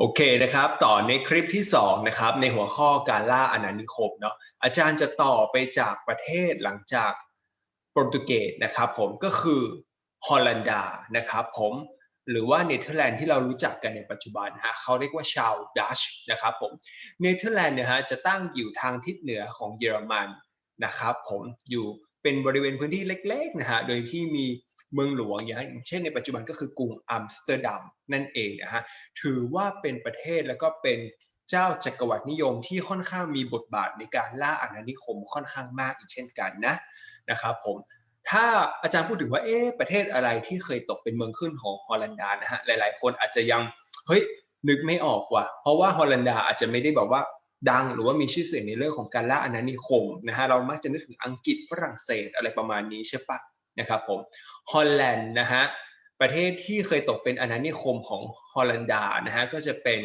โอเคนะครับ ต่อในคลิปที่2นะครับในหัวข้อการล่าอาณานิคมเนาะอาจารย์จะต่อไปจากประเทศหลังจากโปรตุเกสนะครับผมก็คือฮอลันดานะครับผมหรือว่าเนเธอร์แลนด์ที่เรารู้จักกันในปัจจุบันฮะเขาเรียกว่าชาวดัชนะครับผมเนเธอร์แลนด์เนี่ยฮะจะตั้งอยู่ทางทิศเหนือของเยอรมันนะครับผมอยู่เป็นบริเวณพื้นที่เล็กๆนะฮะโดยที่มี เมืองหลวงอย่างเช่นในปัจจุบันก็คือกรุงอัมสเตอร์ดัมนั่นเองนะฮะถือว่าเป็นประเทศแล้วก็เป็นเจ้าจักรวรรดินิยมที่ค่อนข้างมีบทบาทในการล่าอาณานิคมค่อนข้างมากอีกเช่นกันนะนะครับผมถ้าอาจารย์พูดถึงว่าเอ๊ะประเทศอะไรที่เคยตกเป็นเมืองขึ้นของฮอลันดานะฮะหลาย ๆ คนอาจจะยังเฮ้ยนึกไม่ออกว่ะเพราะว่าฮอลันดาอาจจะไม่ได้แบบว่าดังหรือว่ามีชื่อเสียงในเรื่องของการล่าอาณานิคมนะฮะเรามักจะนึกถึงอังกฤษฝรั่งเศสอะไรประมาณนี้ใช่ปะนะครับผม ฮอลแลนด์นะฮะประเทศที่เคยตกเป็นอาณานิคมของฮอลันดานะฮะก็จะเป็น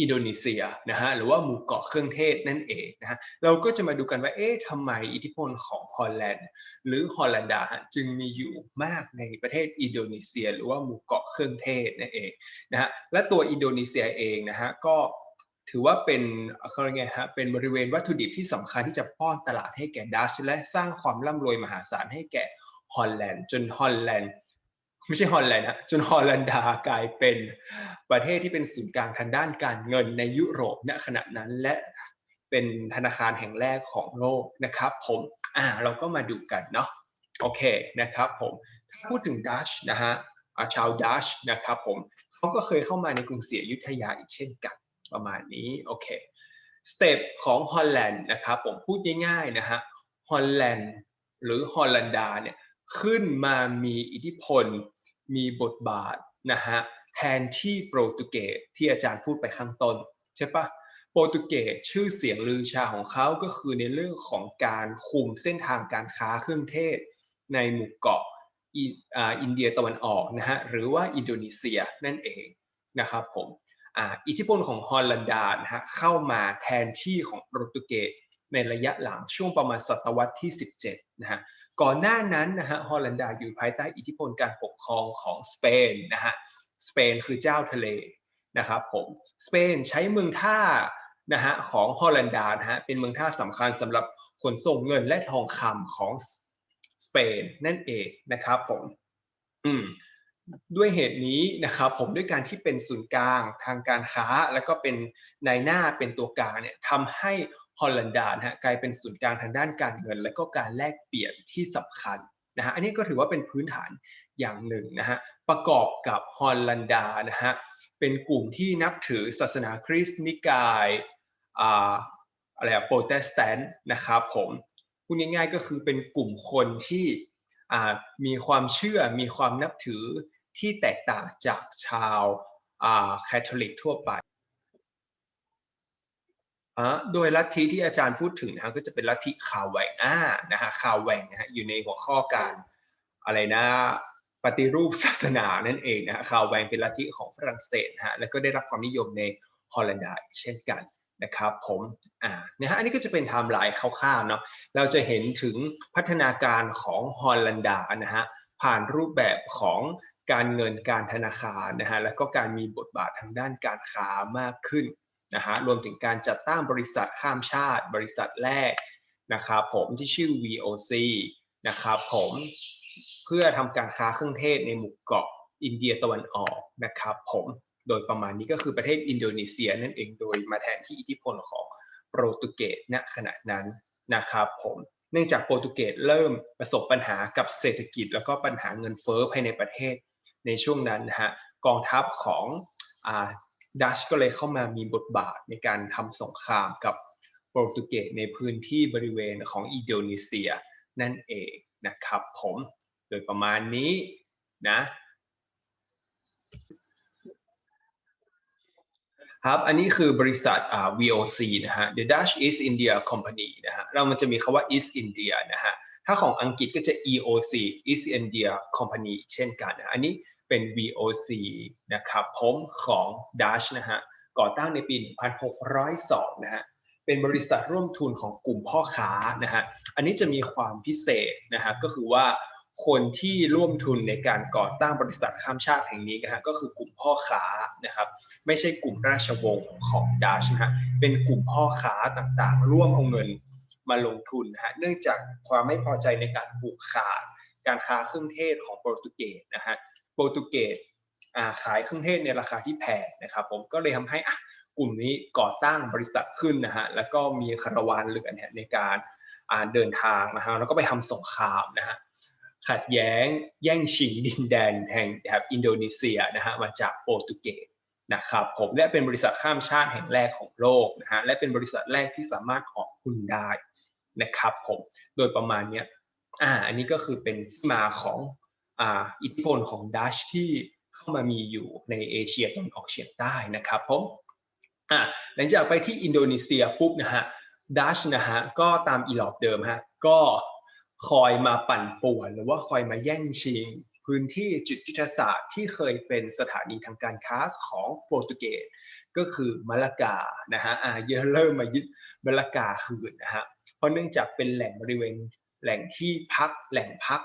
อินโดนีเซียนะฮะหรือว่าหมู่เกาะเครื่องเทศนั่นเองนะฮะเราก็จะมาดูกันว่าเอ๊ะทำไมอิทธิพลของฮอลแลนด์หรือฮอลันดาจึงมีอยู่มากในประเทศอินโดนีเซีย หรือว่าหมู่เกาะเครื่องเทศนั่นเองนะฮะและตัวอินโดนีเซียเองนะฮะก็ถือว่าเป็นเขาเรียกไงฮะเป็นบริเวณวัตถุดิบที่สำคัญที่จะป้อนตลาดให้แก่ดัชและสร้างความร่ำรวยมหาศาลให้แก่ ฮอลแลนด์จนฮอลแลนด์ไม่ใช่ฮอลแลนด์ฮะจนฮอลแลนดากลายเป็นประเทศที่เป็นศูนย์กลางทางด้านการเงินในยุโรปณขณะนั้นและเป็นธนาคารแห่งแรกของโลกนะครับ ผมอ่าเราก็มาดูกันเนาะโอเคนะครับผมถ้าพูดถึงดัชนะฮะชาวดัชนะครับผมเขาก็เคยเข้ามาในกรุงศรีอยุธยาอีกเช่นกันประมาณนี้โอเคสเต็ปของฮอลแลนด์นะครับผมพูดง่ายๆนะฮะฮอลแลนด์หรือฮอลันดาเนี่ย ขึ้นมามีอิทธิพล มีบทบาทนะฮะแทนที่โปรตุเกสที่อาจารย์พูดไปข้างต้นใช่ปะโปรตุเกสชื่อเสียงลือชาของเขาก็คือในเรื่องของการคุมเส้นทางการค้าเครื่องเทศ ในหมู่เกาะอินเดียตะวันออกนะฮะหรือว่าอินโดนีเซียนั่นเองนะครับผมอิทธิพลของฮอลันดานะฮะเข้ามาแทนที่ของโปรตุเกสในระยะหลังช่วงประมาณศตวรรษที่ 17นะฮะ ก่อนหน้านั้นนะฮะฮอลันดาอยู่ภายใต้อิทธิพลการปกครองของสเปนนะฮะสเปนคือเจ้าทะเลนะครับผมสเปนใช้เมืองท่านะฮะของฮอลันดานะฮะเป็นเมืองท่าสำคัญสำหรับขนส่งเงินและทองคำของสเปนนั่นเองนะครับผมอืมด้วยเหตุนี้นะครับผมด้วยการที่เป็นศูนย์กลางทางการค้า แล้วก็เป็นนายหน้าเป็นตัวกลางเนี่ยทำให้ ฮอลันดานะฮะกลายเป็นศูนย์กลางทางด้านการเงิน และก็การแลกเปลี่ยนที่สำคัญนะฮะอันนี้ก็ถือว่าเป็นพื้นฐานอย่างหนึ่งนะฮะประกอบกับฮอลันดานะฮะเป็นกลุ่มที่นับถือศาสนาคริสต์นิกายอ่าอะไรอะโปรเตสแตนต์นะครับผมพูดง่ายๆก็คือเป็นกลุ่มคนที่มีความเชื่อมีความนับถือที่แตกต่างจากชาวคาทอลิกทั่วไป โดยลัทธิที่อาจารย์พูดถึงนะก็จะเป็นลัทธิคาวแหวงอ่านะฮะคาวแหวงนะฮะอยู่ในหัวข้อการอะไรนะปฏิรูปศาสนานั่นเองนะฮะคาวแหวงเป็นลัทธิของฝรั่งเศสฮะแล้วก็ได้รับความนิยมในฮอลันดาเช่นกันนะครับผมอ่านะฮะอันนี้ก็จะเป็นไทม์ไลน์คร่าวๆเนาะเราจะเห็นถึงพัฒนาการของฮอลันดานะฮะผ่านรูปแบบของการเงินการธนาคารนะฮะแล้วก็การมีบทบาททางด้านการค้ามากขึ้น นะฮะรวมถึงการจัดตั้งบริษัทข้ามชาติ บริษัทแรกนะครับผมที่ชื่อ VOC นะครับผมเพื่อทำการค้าเครื่องเทศในหมู่เกาะอินเดียตะวันออกนะครับผมโดยประมาณนี้ก็คือประเทศอินโดนีเซียนั่นเองโดยมาแทนที่อิทธิพลของโปรตุเกสณขณะนั้นนะครับผมเนื่องจากโปรตุเกสเริ่มประสบปัญหากับเศรษฐกิจ แล้วก็ปัญหาเงินเฟ้อภายในประเทศในช่วงนั้นนะฮะกองทัพของ ดัชก็เลยเข้ามามีบทบาทในการทำสงครามกับโปรตุเกสในพื้นที่บริเวณของอินโดนีเซียนั่นเองนะครับผมโดยประมาณนี้นะ ครับ อันนี้คือบริษัท VOC นะฮะ The Dutch East India Company นะฮะเรามันจะมีคาว่า East India นะฮะถ้าของอังกฤษก็จะ EOC East India Company เช่นกันนะอันนี้ เป็น VOC นะครับผมของ Dutch นะฮะก่อตั้งในปี 1602 นะฮะเป็นบริษัทร่วมทุนของกลุ่มพ่อค้านะฮะอันนี้จะมีความพิเศษนะฮะก็คือว่าคนที่ร่วมทุนในการก่อตั้งบริษัทข้ามชาติแห่งนี้นะฮะก็คือกลุ่มพ่อค้านะครับไม่ใช่กลุ่มราชวงศ์ของดัชนะฮะเป็นกลุ่มพ่อค้าต่างๆ ร่วมเอาเงินมาลงทุนนะฮะเนื่องจากความไม่พอใจในการผูกขาดการค้าเครื่องเทศของโปรตุเกสนะฮะ โปรตุเกสขายเครื่องเทศในราคาที่แพงนะครับผมก็เลยทำให้กลุ่มนี้ก่อตั้งบริษัทขึ้นนะฮะแล้วก็มีคาราวานเรือเนี่ยในการเดินทางนะฮะแล้วก็ไปทำสงครามนะฮะขัดแย้งแย่งชิงดินแดนแห่งแถบอินโดนีเซียนะฮะมาจากโปรตุเกสนะครับผมและเป็นบริษัทข้ามชาติแห่งแรกของโลกนะฮะและเป็นบริษัทแรกที่สามารถออกหุ้นได้นะครับผมโดยประมาณเนี้ยอ่าอันนี้ก็คือเป็นที่มาของ อิทธิพลของดัชที่เข้ามามีอยู่ในเอเชียตะวันออกเฉียงใต้นะครับผมหลังจากไปที่อินโดนีเซียปุ๊บนะฮะดัชนะฮะก็ตามอีหลอบเดิมฮะก็คอยมาปั่นป่วน หรือว่าคอยมาแย่งชิง พื้นที่จุดยุทธศาสตร์ที่เคยเป็นสถานีทางการค้าของโปรตุเกสก็คือมาลากานะฮะอ่าเยอเริ่มมายึดมาลากาคืนนะฮะเพราะเนื่องจากเป็นแหล่งบริเวณแหล่งที่พักแหล่งพัก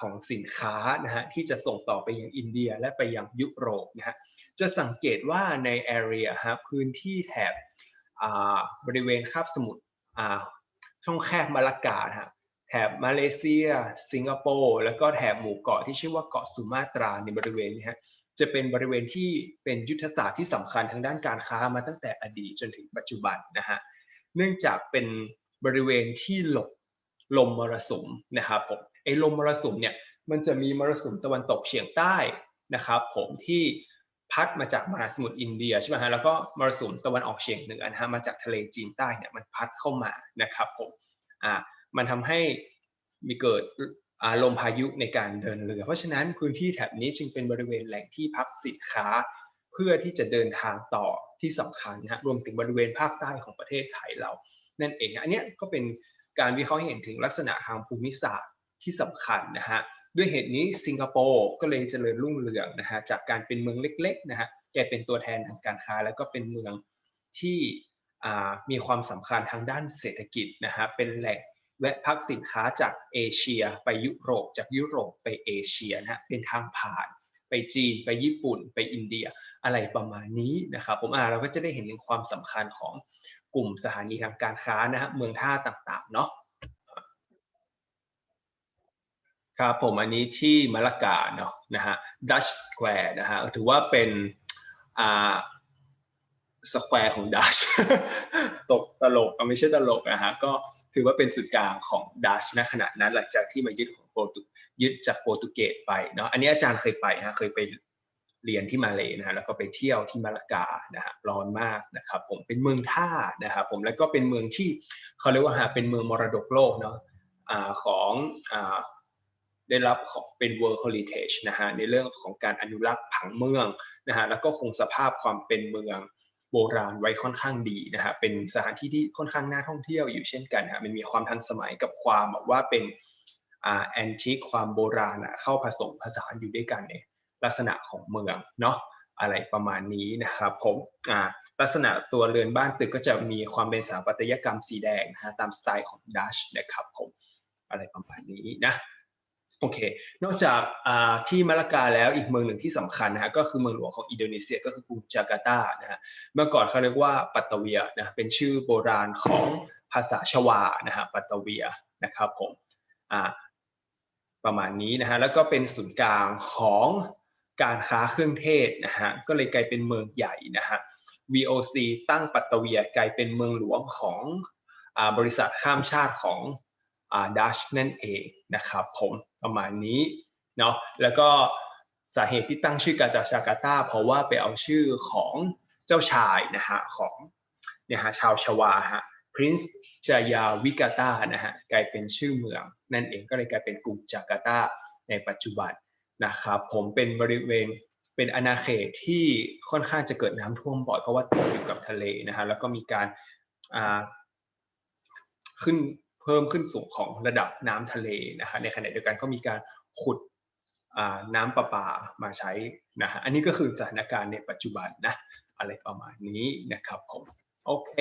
ของสินค้านะฮะที่จะส่งต่อไปยังอินเดียและไปยังยุโรปนะฮะจะสังเกตว่าในแอเรียฮะพื้นที่แถบบริเวณคาบสมุทรช่องแคบมาลากาฮะแถบมาเลเซีย สิงคโปร์แล้วก็แถบหมู่เกาะที่ชื่อว่าเกาะสุมาตราในบริเวณนี้ฮะจะเป็นบริเวณที่เป็นยุทธศาสตร์ที่สำคัญทางด้านการค้ามาตั้งแต่อดีตจนถึงปัจจุบันนะฮะเนื่องจากเป็นบริเวณที่หลบลมมรสุมนะครับผม ไอ้ลมมรสุมเนี่ยมันจะมีมรสุมตะวันตกเฉียงใต้นะครับ ผมที่พัดมาจากมหาสมุทรอินเดียใช่ไหมฮะแล้วก็มรสุมตะวันออกเฉียงเหนือนะฮะมาจากทะเลจีนใต้เนี่ยมันพัดเข้ามานะครับผมอ่ามันทำให้มีเกิดอารมณ์พายุในการเดินเรือ เพราะฉะนั้นพื้นที่แถบนี้จึงเป็นบริเวณแหล่งที่พักสินค้า เพื่อที่จะเดินทางต่อที่สำคัญนะฮะรวมถึงบริเวณภาคใต้ของประเทศไทยเรา นั่นเองอันนี้ก็เป็นการวิเคราะห์เห็นถึงลักษณะทางภูมิศาสตร์ ที่สำคัญนะฮะด้วยเหตุนี้สิงคโปร์ก็เลยเจริญรุ่งเรืองนะฮะจากการเป็นเมืองเล็กๆนะฮะแกเป็นตัวแทนทางการค้า แล้วก็เป็นเมืองที่มีความสำคัญทางด้านเศรษฐกิจนะฮะเป็นแหล่งแวะพักสินค้าจากเอเชีย ไปยุโรปจากยุโรปไปเอเชียนะฮะเป็นทางผ่าน ไปจีนไปญี่ปุ่น ไปอินเดียอะไรประมาณนี้นะครับผมอ่าเราก็จะได้เห็นถึงความสำคัญของกลุ่มสถานีทางการค้านะฮะเมืองท่าต่างๆเนาะ ครับผมอันนี้ที่มะละกาเนาะนะฮะดัชสแควร์นะฮะถือว่าเป็นอ่าสแควร์ของดัชตกตลกไม่ใช่ตลกนะฮะก็ถือว่าเป็นสุดกลางของดัชนะขณะนั้นหลังจากที่มายึดของโปรตุยึดจากโปรตุเกสไปเนาะอันนี้อาจารย์เคยไปนะเคยไปเรียนที่มาเลยนะฮะแล้วก็ไปเที่ยวที่มาลากานะฮะร้อนมากนะครับผมเป็นเมืองท่านะครับผมแล้วก็เป็นเมืองที่เขาเรียกว่าเป็นเมืองมรดกโลกเนาะะของอ ได้รับของเป็น World Heritage นะฮะในเรื่องของการอนุรักษ์ผังเมืองนะฮะแล้วก็คงสภาพความเป็นเมืองโบราณไว้ค่อนข้างดีนะฮะเป็นสถานที่ที่ค่อนข้างน่าท่องเที่ยวอยู่เช่นกันฮะมันมีความทันสมัยกับความแบบว่าเป็นอ่าแอนทิคความโบราณเข้าผสมผสานอยู่ด้วยกันในลักษณะของเมืองเนาะอะไรประมาณนี้นะครับผมอ่าลักษณะตัวเรือนบ้านตึกก็จะมีความเป็นสถาปัตยกรรมสีแดงนะฮะตามสไตล์ของดัชนะครับผมอะไรประมาณนี้นะ อเค นอกจากที่มาลากาแล้วอีกเมืองหนึ่งที่สำคัญนะฮะก็คือเมืองหลวงของอินโดนีเซียก็คือกรุงจาการ์ตานะฮะเมื่อก่อนเขาเรียกว่าปัตตเวียนะเป็นชื่อโบราณของภาษาชวานะฮะปัตตเวียนะครับผมประมาณนี้นะฮะแล้วก็เป็นศูนย์กลางของการค้าเครื่องเทศนะฮะก็เลยกลายเป็นเมืองใหญ่นะฮะ VOC ตั้งปัตตเวียกลายเป็นเมืองหลวงของบริษัทข้ามชาติของ ดัชนั่นเองนะครับผมประมาณนี้เนาะแล้วก็สาเหตุที่ตั้งชื่อกาจากจากาตาเพราะว่าไปเอาชื่อของเจ้าชายนะฮะของเนี่ยฮะชาวชวาฮะ Prince จายาวิกาตานะฮะกลายเป็นชื่อเมือง นั่นเองก็เลยกลายเป็นกรุงจาการ์ตาในปัจจุบันนะครับผมเป็นบริเวณเป็นอาณาเขตที่ค่อนข้างจะเกิดน้ำท่วมบ่อยเพราะว่าติดอยู่กับทะเลนะฮะแล้วก็มีการขึ้น เพิ่มขึ้นสูงของระดับน้ำทะเลนะฮะในขณะเดียวกันก็มีการขุดน้ำประปามาใช้นะฮะอันนี้ก็คือสถานการณ์ในปัจจุบันนะอะไรประมาณนี้นะครับผมโอเค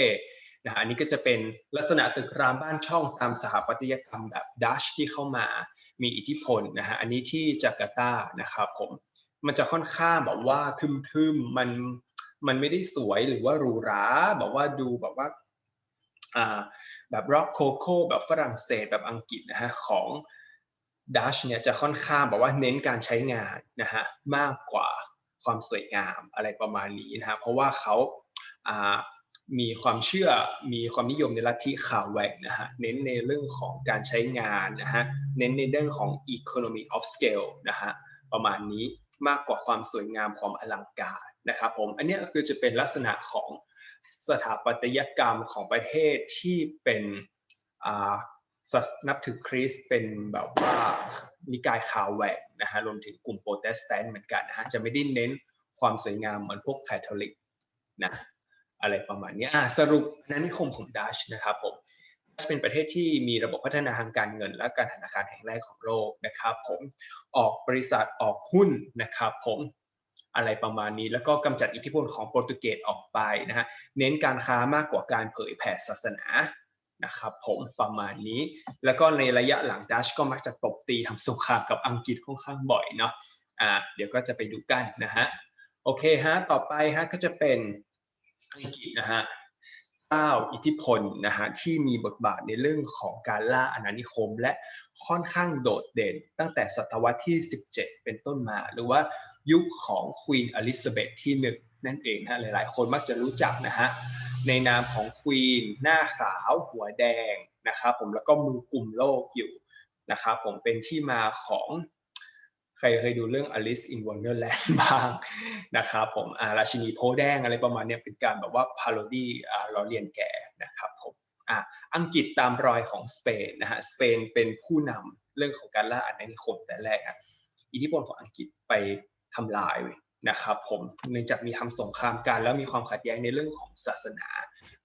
นะฮะอันนี้ก็จะเป็นลักษณะตึกรามบ้านช่องตามสถาปัตยกรรมแบบดัชที่เข้ามามีอิทธิพลนะฮะอันนี้ที่จาการ์ตานะครับผมมันจะค่อนข้างแบบว่าทึมๆมันมันไม่ได้สวยหรือว่าหรูหราแบบว่าดูแบบว่า แบบร็อกโคโค่แบบฝรั่งเศสแบบอังกฤษนะฮะของดัชเนี่ยจะค่อนข้างแบบว่าเน้นการใช้งานนะฮะมากกว่าความสวยงามอะไรประมาณนี้นะฮะเพราะว่าเขาอ่ามีความเชื่อมีความนิยมในลัทธิข่าวแหวกนะฮะเน้นในเรื่องของการใช้งานนะฮะเน้นในเรื่องของ economy of scale นะฮะประมาณนี้มากกว่าความสวยงามความอลังการนะครับผมอันนี้คือจะเป็นลักษณะของ สถาปัตยกรรมของประเทศที่เป็นนับถือคริสต์เป็นแบบว่านิกายข่าวแหวกนะฮะรวมถึงกลุ่มโปรเตสแตนต์เหมือนกันนะฮะจะไม่ได้เน้นความสวยงามเหมือนพวกคาทอลิกนะอะไรประมาณนี้สรุปนันนิคมของดัชนะครับผมดัชเป็นประเทศที่มีระบบพัฒนาทางการเงิน และการธนาคารแห่งแรกของโลกนะครับผมออกบริษัทออกหุ้นนะครับผม อะไรประมาณนี้ แล้วก็กำจัดอิทธิพลของโปรตุเกสออกไปนะฮะเน้นการค้ามากกว่าการเผยแผ่ศาสนานะครับผมประมาณนี้ แล้วก็ในระยะหลังดัชก็มักจะตบตีทำสงครามกับอังกฤษค่อนข้างบ่อยเนาะอ่าเดี๋ยวก็จะไปดูกันนะฮะโอเคฮะต่อไปฮะก็จะเป็นอังกฤษนะฮะเจ้าอิทธิพลนะฮะที่มีบทบาทในเรื่องของการล่าอาณานิคม และค่อนข้างโดดเด่นตั้งแต่ศตวรรษที่ 17 เป็นต้นมา หรือว่า ยุคของควีนอลิซาเบธที่หนึ่งนั่นเองนะหลายๆ คนมักจะรู้จักนะฮะในนามของควีนหน้าขาวหัวแดงนะครับผมแล้วก็มือกลุ่มโลกอยู่นะครับผมเป็นที่มาของใครเคยดูเรื่อง Alice in Wonderland บ้างนะครับผมอาราชินีโพแดงอะไรประมาณนี้เป็นการแบบว่าพาโรดี้ล้อเลียนแก่นะครับผมอ่าอังกฤษตามรอยของสเปนนะฮะสเปนเป็นผู้นำเรื่องของการล่าอาณานิคมแต่แรกนะอิทธิพลของอังกฤษไป ทำลายนะครับผมเนื่องจากมีทำสงครามกันแล้วมีความขัดแย้งในเรื่องของศาสนา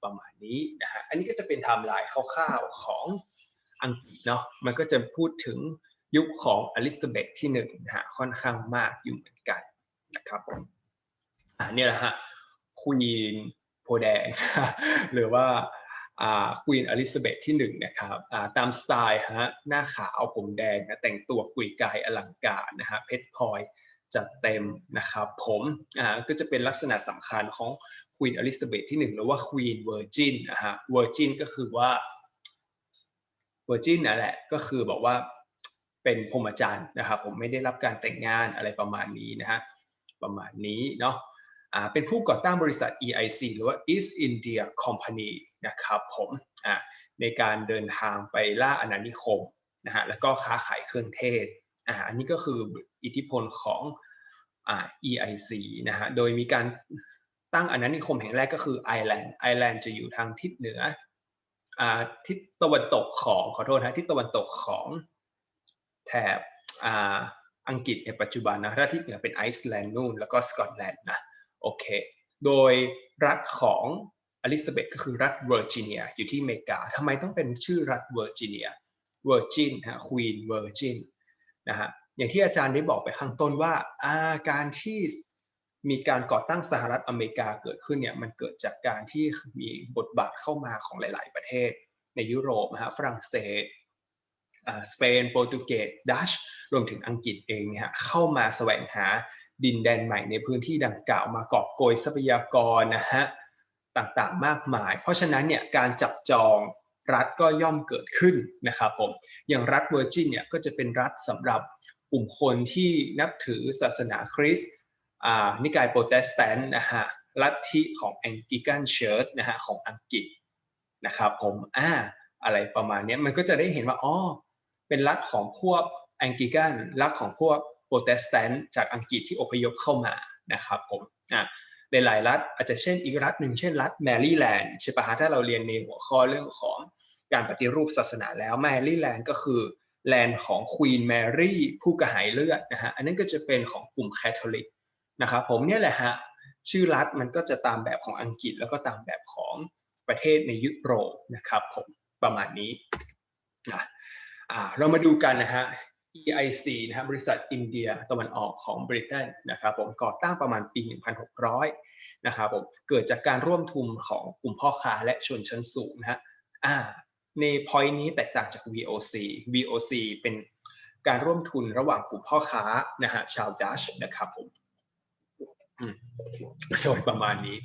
ประมาณนี้นะฮะอันนี้ก็จะเป็นไทม์ไลน์คร่าวๆของอังกฤษเนาะมันก็จะพูดถึงยุคของอลิซาเบธที่หนึ่งนะฮะค่อนข้างมากอยู่เหมือนกันนะครับอันนี้แหละฮะควีนโพแดงหรือว่าควีนอลิซาเบธที่หนึ่งนะครับตามสไตล์ฮะหน้าขาวผมแดงนะแต่งตัวกุยกายอลังการนะฮะเพชรพลอย จัดเต็มนะครับผมอ่าก็จะเป็นลักษณะสำคัญของควีนอลิซาเบธที่หนึ่งหรือว่าควีนเวอร์จินนะฮะเวอร์จินก็คือว่าเวอร์จินนั่นแหละก็คือบอกว่าเป็นพรหมจรรย์นะครับผมไม่ได้รับการแต่งงานอะไรประมาณนี้นะฮะประมาณนี้เนาะอ่าเป็นผู้ก่อตั้งบริษัท EIC หรือว่า East India Company นะครับผมอ่าในการเดินทางไปล่าอาณานิคมนะฮะแล้วก็ค้าขายเครื่องเทศ อ่าอันนี้ก็คืออิทธิพลของอ่า EIC นะฮะ โดยมีการตั้งอาณานิคมแห่งแรกก็คือไอร์แลนด์ไอร์แลนด์จะอยู่ทางทิศเหนืออ่าทิศตะวันตกของขอโทษนะทิศตะวันตกของแถบอ่าอังกฤษในปัจจุบันนะถ้าทิศเหนือเป็นไอซ์แลนด์นู่นแล้วก็สกอตแลนด์นะโอเค โดยรัฐของอลิซาเบธก็คือรัฐเวอร์จิเนียอยู่ที่อเมริกาทำไมต้องเป็นชื่อรัฐเวอร์จิเนียเวอร์จินฮะควีนเวอร์จิน นะฮะอย่างที่อาจารย์ได้บอกไปข้างต้นว่าอาการที่มีการก่อตั้งสหรัฐอเมริกาเกิดขึ้นเนี่ยมันเกิดจากการที่มีบทบาทเข้ามาของหลาย ๆ ประเทศ ในยุโรปนะฮะฝรั่งเศสสเปนโปรตุเกสดัชรวมถึงอังกฤษเองเนี่ยเข้ามาแสวงหาดินแดนใหม่ในพื้นที่ดังกล่าวมากอบโกยทรัพยากรนะฮะต่างๆมากมาย เพราะฉะนั้นเนี่ยการจับจอง รัฐก็ย่อมเกิดขึ้นนะครับผมอย่างรัฐเวอร์จินเนี่ยก็จะเป็นรัฐสำหรับกลุ่มคนที่นับถือศาสนาคริสต์นิกายโปรเตสแตนต์นะฮะลัทธิของแองกิกันเชิร์ชนะฮะของอังกฤษนะครับผมอ่าอะไรประมาณนี้มันก็จะได้เห็นว่าอ๋อเป็นรัฐของพวกแองกิกันรัฐของพวกโปรเตสแตนต์จากอังกฤษที่อพยพเข้ามานะครับผมอ่าหลายๆรัฐอาจจะเช่นอีกรัฐหนึ่งเช่นรัฐแมรี่แลนด์ใช่ปะฮะถ้าเราเรียนในหัวข้อเรื่องของ การปฏิรูปศาสนาแล้วแมรี่แลนด์ก็คือแลนด์ของควีนแมรี่ผู้กระหายเลือดนะฮะอันนั้นก็จะเป็นของกลุ่มแคทอลิกนะครับผมเนี่ยแหละฮะชื่อรัฐมันก็จะตามแบบของอังกฤษแล้วก็ตามแบบของประเทศในยุโรปนะครับผมประมาณนี้นะเรามาดูกันนะฮะ EIC นะครับบริษัทอินเดียตะวันออกของบริเตนนะครับผมก่อตั้งประมาณปี 1600 นะครับผมเกิดจากการร่วมทุนของกลุ่มพ่อค้าและชนชั้นสูงนะฮะ ใน point นี้แตกต่างจาก VOC VOC เป็นการร่วมทุนระหว่างกลุ่มพ่อค้านะฮะชาวดัชนะครับผมโดยประมาณนี้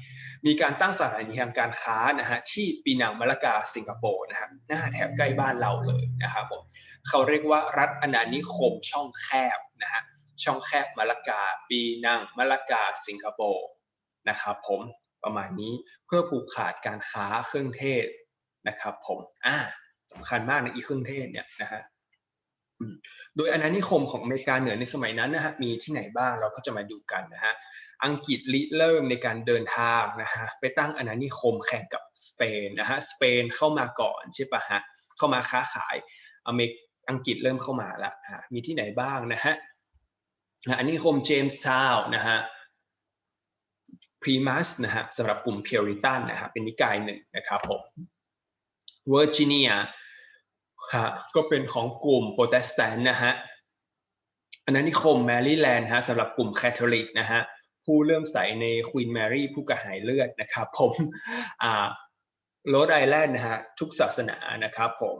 มีการตั้งสถานีทางการค้านะฮะที่ปีนังมะละกาสิงคโปร์นะฮะหน้าแถบใกล้บ้านเราเลยนะครับผมเขาเรียกว่ารัฐอาณานิคมช่องแคบนะฮะช่องแคบมะละกา ปีนังมะละกาสิงคโปร์นะครับผมประมาณนี้เพื่อผูกขาดการค้าเครื่องเทศ นะครับผมอ่าสำคัญมากในอีเครื่องเทศเนี่ยนะฮะโดยอาณานิคมของอเมริกาเหนือในสมัยนั้นนะฮะมีที่ไหนบ้างเราก็จะมาดูกันนะฮะอังกฤษริเริ่มในการเดินทางนะฮะไปตั้งอาณานิคมแข่งกับสเปนนะฮะสเปนเข้ามาก่อนใช่ปะฮะเข้ามาค้าขายอเมริกอังกฤษเริ่มเข้ามาแล้วมีที่ไหนบ้างนะฮะอาณานิคมเจมส์ทาวน์นะฮะพรีมัสนะฮะสำหรับกลุ่มเพียริตันนะฮะเป็นนิกายหนึ่งนะครับผม เวอร์จิเนียฮะก็เป็นของกลุ่มโปรเตสแตนต์นะฮะอาณานิคมแมรี่แลนด์ฮะสำหรับกลุ่มแคทอลิกนะฮะผู้เลื่อมใสในควีนแมรี่ผู้กระหายเลือดนะครับผมอ่าโรดไอแลนด์นะฮะทุกศาสนานะครับผม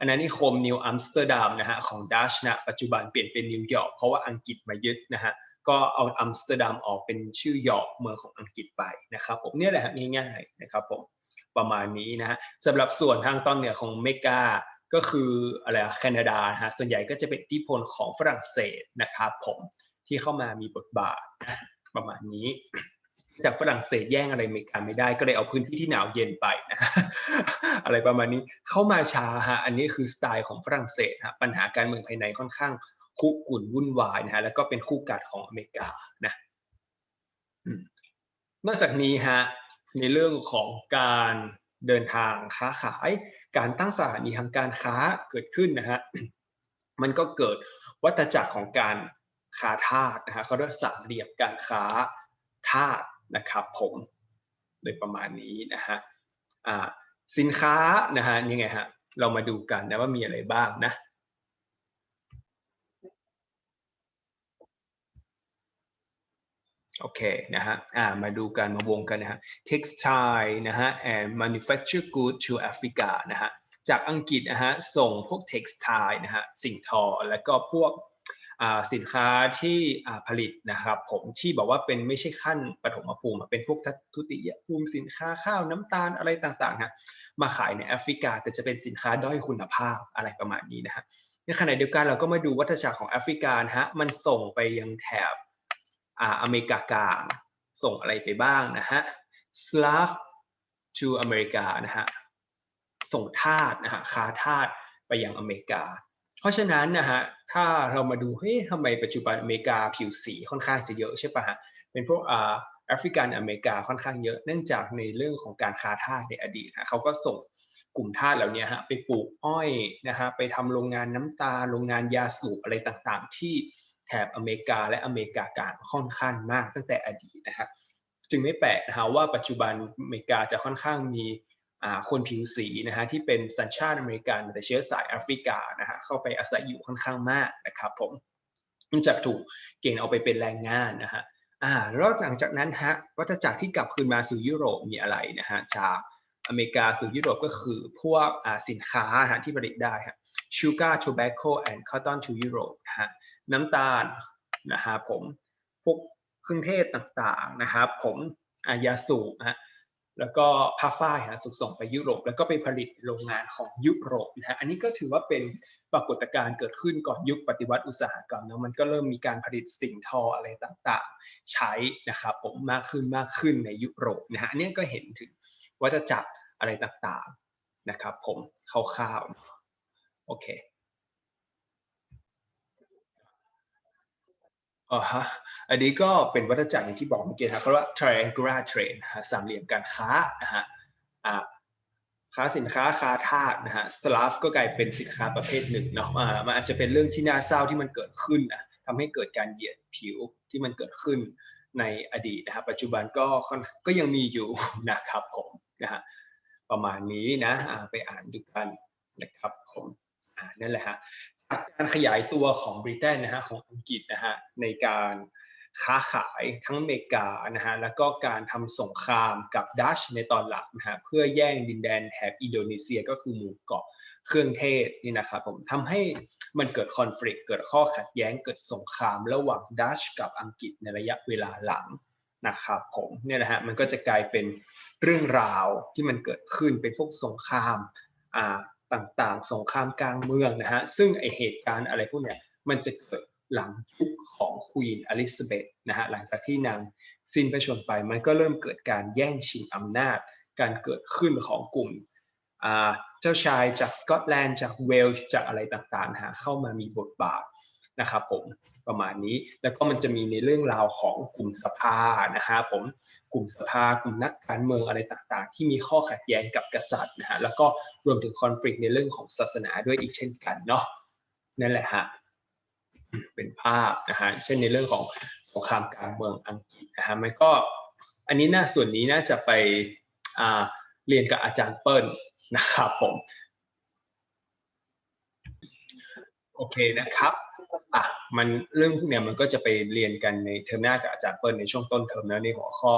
อาณานิคมนิวอัมสเตอร์ดัมนะฮะของดัชนะปัจจุบันเปลี่ยนเป็นนิวยอร์กเพราะว่าอังกฤษมายึดนะฮะ ก็เอาอัมสเตอร์ดัมออกเป็นชื่อยอร์กเมืองของอังกฤษไปนะครับผมเนี่ยแหละง่ายๆนะครับผมประมาณนี้นะฮะสำหรับส่วนทางตอนเหนือของเมกาก็คืออะไรแคนาดาฮะส่วนใหญ่ก็จะเป็นอิทธิพลของฝรั่งเศสนะครับผมที่เข้ามามีบทบาทนะประมาณนี้ จากฝรั่งเศสแย่งอะไรอเมริกาไม่ได้ ก็เลยเอาพื้นที่ที่หนาวเย็นไปนะอะไรประมาณนี้เข้ามาช้าฮะอันนี้คือสไตล์ของฝรั่งเศสฮะปัญหาการเมืองภายในค่อนข้าง คุกุ่นวุ่นวายนะฮะแล้วก็เป็นคู่กัดของอเมริกานะนอกจากนี้ฮะในเรื่องของการเดินทางค้าขาย การตั้งสถานีทางการค้าเกิดขึ้นนะฮะมันก็เกิดวัฏจักรของการค้าทาสนะฮะเขาเรียกสามเหลี่ยมการค้าทาสนะครับผมโดยประมาณนี้นะฮะสินค้านะฮะนี่ไงฮะเรามาดูกันนะว่ามีอะไรบ้างนะ โอเคนะฮะอ่ามาดูกันมาวงกันนะฮะ textile นะฮะ and manufacture good to Africa นะฮะจากอังกฤษนะฮะส่งพวก textile นะฮะสิ่งทอแล้วก็พวกสินค้าที่ผลิตนะครับผมที่บอกว่าเป็นไม่ใช่ขั้นปฐมภูมิเป็นพวกทุติยภูมิสินค้าข้าวน้ำตาลอะไรต่างๆนะมาขายในแอฟริกาแต่จะเป็นสินค้าด้อยคุณภาพอะไรประมาณนี้นะฮะในขณะเดียวกันเราก็มาดูวัฏจักรของแอฟริกานะฮะมันส่งไปยังแถบ อเมริกากลางส่งอะไรไปบ้างนะฮะ Slav to อเมริกานะฮะส่งทาสนะฮะค้าทาสไปยังอเมริกา เพราะฉะนั้นนะฮะถ้าเรามาดูเฮ้ยทำไมปัจจุบันอเมริกาผิวสีค่อนข้างจะเยอะใช่ปะฮะเป็นพวกอ่าแอฟริกันอเมริกาค่อนข้างเยอะเนื่องจากในเรื่องของการค้าทาสในอดีตฮะเขาก็ส่งกลุ่มทาสเหล่านี้ฮะไปปลูกอ้อยนะฮะไปทำโรงงานน้ำตาลโรงงานยาสูบอะไรต่างๆ ที่ แถบอเมริกาและอเมริกากลางค่อนข้างมากตั้งแต่อดีตนะครับจึงไม่แปลกนะฮะว่าปัจจุบันอเมริกาจะค่อนข้างมีคนผิวสีนะฮะที่เป็นสัญชาติอเมริกันแต่เชื้อสายแอฟริกานะฮะเข้าไปอาศัยอยู่ค่อนข้างมากนะครับผมมันจะถูกเกณฑ์เอาไปเป็นแรงงานนะฮะอ่าแล้วหลังจากนั้นฮะวัฏจักรที่กลับคืนมาสู่ยุโรปมีอะไรนะฮะจากอเมริกาสู่ยุโรปก็คือพวกสินค้าฮะที่ผลิตได้ฮะ sugar tobacco and cotton to Europe นะฮะ น้ำตาลนะฮะผมพวกเครื่องเทศต่างๆนะครับ ผมอายาสูบฮะแล้วก็ผ้าฝ้ายฮะสุกส่งไปยุโรป แล้วก็ไปผลิตโรงงานของยุโรปนะฮะอันนี้ก็ถือว่าเป็นปรากฏการณ์เกิดขึ้นก่อนยุคปฏิวัติอุตสาหกรรมนะมันก็เริ่มมีการผลิตสิ่งทออะไรต่างๆ ใช้นะครับผมมากขึ้นมากขึ้นในยุโรปนะฮะอันนี้ก็เห็นถึงวัฏจักรอะไรต่างๆนะครับผมคร่าวๆโอเค อ๋อฮะอันนี้ก็เป็นวัฏจักรอย่างที่บอกเมื่อกี้นะเขาเรียกว่า triangular trade นะฮะสามเหลี่ยมการค้านะฮะอ่าค้าสินค้าค้าทาสนะฮะสลาฟก็กลายเป็นสินค้าประเภทหนึ่งเนาะอ่ามันอาจจะเป็นเรื่องที่น่าเศร้าที่มันเกิดขึ้นนะทำให้เกิดการเหยียดผิวที่มันเกิดขึ้นในอดีตนะครับปัจจุบันก็ก็ยังมีอยู่นะครับผมนะฮะประมาณนี้นะไปอ่านดูกันนะครับผมอ่านั่นแหละฮะ การขยายตัวของบริเตนนะฮะของอังกฤษนะฮะในการค้าขายทั้งอเมริกานะฮะแล้วก็การทำสงครามกับดัชในตอนหลังนะฮะเพื่อแย่งดินแดนแถบอินโดนีเซียก็คือหมู่เกาะเครื่องเทศนี่นะครับผมทำให้มันเกิดคอน FLICT เกิดข้อขัดแย้งเกิดสงครามระหว่างดัชกับอังกฤษในระยะเวลาหลังนะครับผมเนี่ยนะฮะมันก็จะกลายเป็นเรื่องราวที่มันเกิดขึ้นเป็นพวกสงครามอ่า ต่างๆ สงครามกลางเมืองนะฮะ ซึ่งไอเหตุการณ์อะไรพวกเนี้ยมันจะเกิดหลังยุคของควีนอลิซาเบธนะฮะ หลังจากที่นางสิ้นพระชนไป มันก็เริ่มเกิดการแย่งชิงอำนาจ การเกิดขึ้นของกลุ่มเจ้าชายจากสกอตแลนด์จากเวลส์จากอะไรต่างๆฮะเข้ามามีบทบาท นะครับผมประมาณนี้แล้วก็มันจะมีในเรื่องราวของกลุ่มสภานะฮะผมกลุ่มสภากลุ่มนักการเมืองอะไรต่างๆ ที่มีข้อขัดแย้งกับกษัตริย์นะฮะแล้วก็รวมถึงคอน FLICT ในเรื่องของศาสนาด้วยอีกเช่นกันเนาะนั่นแหละฮะเป็นภาพนะฮะเช่นในเรื่องของสงครามกลางเมืองอังกฤษนะฮะมันก็อันนี้น่าส่วนนี้น่าจะไปอ่าเรียนกับอาจารย์เปิ้ลนะครับผมโอเคนะครับ อะมันเรื่องพวกเนี้ยมันก็จะไปเรียนกันในเทอมหน้ากับอาจารย์เปิ้ลในช่วงต้นเทอมแล้วในหัวข้อ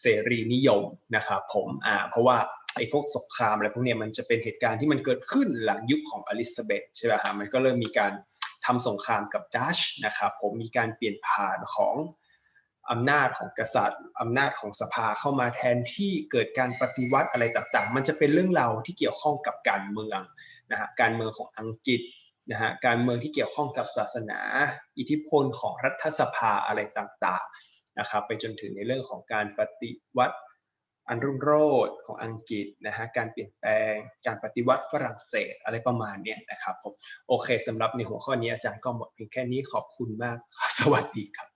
เสรีนิยมนะครับผมอ่าเพราะว่าไอ้พวกสงครามอะไรพวกเนี้ยมันจะเป็นเหตุการณ์ที่มันเกิดขึ้นหลังยุคของอลิซาเบธใช่ไหมฮะมันก็เริ่มมีการทำสงครามกับดัชนะครับผมมีการเปลี่ยนผ่านของอำนาจของกษัตริย์ อำนาจของสภาเข้ามาแทนที่เกิดการปฏิวัติอะไรต่างๆ มันจะเป็นเรื่องราวที่เกี่ยวข้องกับการเมืองนะฮะการเมืองของอังกฤษ นะฮะการเมืองที่เกี่ยวข้องกับศาสนา อิทธิพลของรัฐสภาอะไรต่างๆนะครับไปจนถึงในเรื่องของการปฏิวัติอันรุ่งโรจน์ของอังกฤษนะฮะการเปลี่ยนแปลง การปฏิวัติฝรั่งเศสอะไรประมาณเนี้ยนะครับผมโอเคสำหรับในหัวข้อนี้อาจารย์ก็หมดเพียงแค่นี้ขอบคุณมากสวัสดีครับ